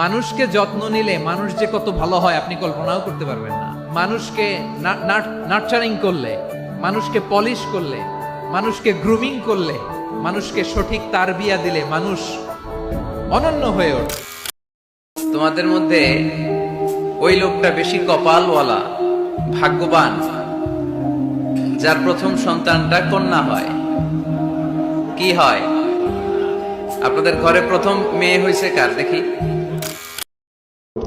মানুষকে যত্ন নিলে মানুষ যে কত ভালো হয় আপনি কল্পনাও করতে পারবেন না। মানুষকে নার্চারিং করলে, মানুষকে পলিশ করলে, মানুষকে গ্রুমিং করলে, মানুষকে সঠিক তারবিয়া দিলে মানুষ অনন্য হয়ে ওঠে। তোমাদের মধ্যে ওই লোকটা বেশি কপালওয়ালা, ভাগ্যবান, যার প্রথম সন্তানটা কন্যা হয়। কি হয়? আপনাদের ঘরে প্রথম মেয়ে হয়েছে কার? দেখি।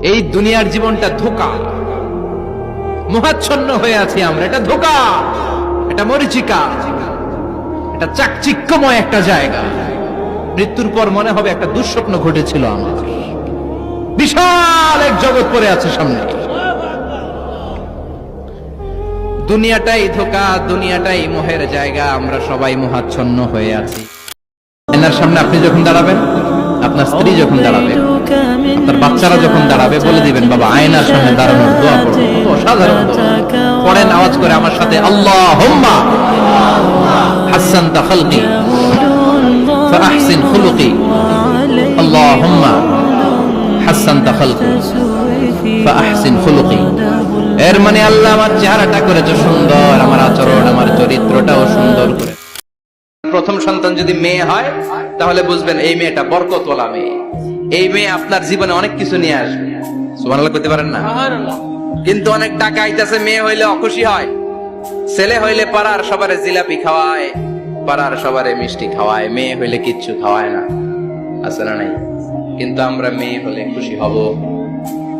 এই দুনিয়ার জীবনটা ধোকা। মোহাচ্ছন্ন হয়ে আছি আমরা, এটা ধোকা। এটা মরিচিকা। এটা চাকচিক্যময় একটা জায়গা। মৃত্যুর পর মনে হবে একটা দুঃস্বপ্ন ঘটেছিল আমার। বিশাল এক জগৎ পড়ে আছে সামনে। দুনিয়াটাই ধোকা, দুনিয়াটাই মোহের জায়গা, আমরা সবাই মহাচ্ছন্ন হয়ে আছি। এনার সামনে আপনি যখন দাঁড়াবেন, আপনার স্ত্রী যখন দাঁড়াবে আপনার বাচ্চারা যখন দাঁড়াবে বলে দিবেন বাবা আয়নার সামনে দাঁড়ানোর দোয়া পড়ো কত অসাধারণ দোয়া। পড়েন আওয়াজ করে আমার সাথে আল্লাহ হোম্মা হাসান তা খালকি فأحسن خلقي اللهم حسن خلقي فأحسن خلقي এর মানে আল্লাহ আমার চেহারাটা করেছো সুন্দর আমার আচরণ আমার চরিত্রটাও সুন্দর করে প্রথম সন্তান যদি মেয়ে হয় তাহলে বুঝবেন এই মেয়েটা বরকতওয়ালা মেয়ে এই মেয়ে আপনার জীবনে অনেক কিছু নিয়ে আসবে। সুবহানাল্লাহ করতে পারেন না? কিন্তু অনেক টাকা আইতাছে মেয়ে হইলে অখুশি হয়। ছেলে হইলে পাড়ার সবারে জিলাপি খাওয়ায় পাড়ার সবারে মিষ্টি খাওয়ায় মেয়ে হইলে কিচ্ছু খাওয়ায় না। আছে না নাই? কিন্তু আমরা মেয়ে হলে খুশি হব।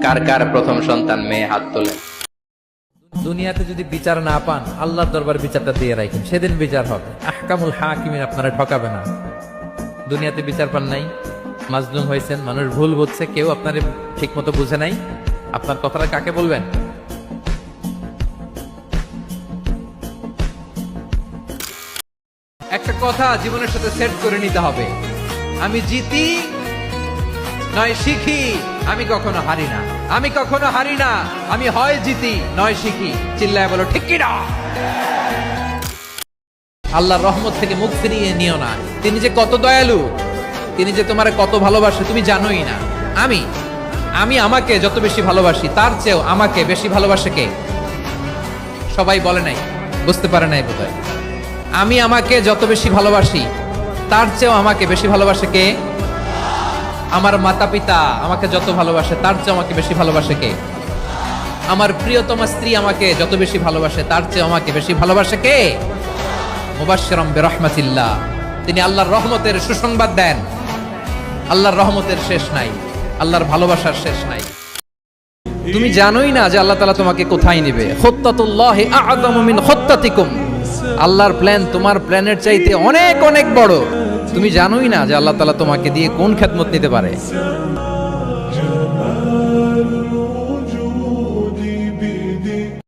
কার কার প্রথম সন্তান মেয়ে হাত তোলে? দুনিয়াতে যদি বিচার না পান আল্লাহর দরবার বিচারটা দিয়ে রাখেন। সেদিন বিচার হবে। আহকামুল হাকিমিন আপনারা ঠকাবে না। দুনিয়াতে বিচার পান নাই? মাজলুম হয়েছেন, মানুষ ভুল বুঝছে, কেউ আপনার ঠিক মতো বুঝে নাই। আপনার কথাটা কাকে বলবেন? একটা কথা জীবনের সাথে সেট করে নিতে হবে। আমি জিতি, নয় শিখি, আমি কখনো হারি না। আমি কখনো হারি না, আমি হয় জিতি, নয় শিখি। চিল্লায় বলো, ঠিক না আল্লাহর রহমত থেকে মুখ ফিরিয়ে নিও না। তিনি যে কত দয়ালু তিনি যে তোমার কত ভালোবাসে, তুমি জানোই না। আমি আমি আমাকে যত বেশি ভালোবাসি, তার চেয়েও আমাকে বেশি ভালোবাসে কে? সবাই বলে নাই, বুঝতে পারে নাই বোধহয়। আমি আমাকে যত বেশি ভালোবাসি, তার চেয়েও আমাকে বেশি ভালোবাসে কে? আমার মাতা পিতা আমাকে যত ভালোবাসে, তার চেয়েও আমাকে বেশি ভালোবাসে কে? আমার প্রিয়তমা স্ত্রী আমাকে যত বেশি ভালোবাসে, তার চেয়ে আমাকে বেশি ভালোবাসে কে? মুবাশশিরাম বিরহমাতিল্লাহ। তিনি আল্লাহর রহমতের সুসংবাদ দেন। আল্লাহর রহমতের শেষ নাই, আল্লাহর ভালোবাসার শেষ নাই। তুমি জানোই না যে আল্লাহ তালা তোমাকে কোথায় নেবে। আল্লাহর প্ল্যান তোমার প্ল্যানের চাইতে অনেক অনেক বড়। তুমি জানোই না যে আল্লাহ তালা তোমাকে দিয়ে কোন খেদমত নিতে পারে।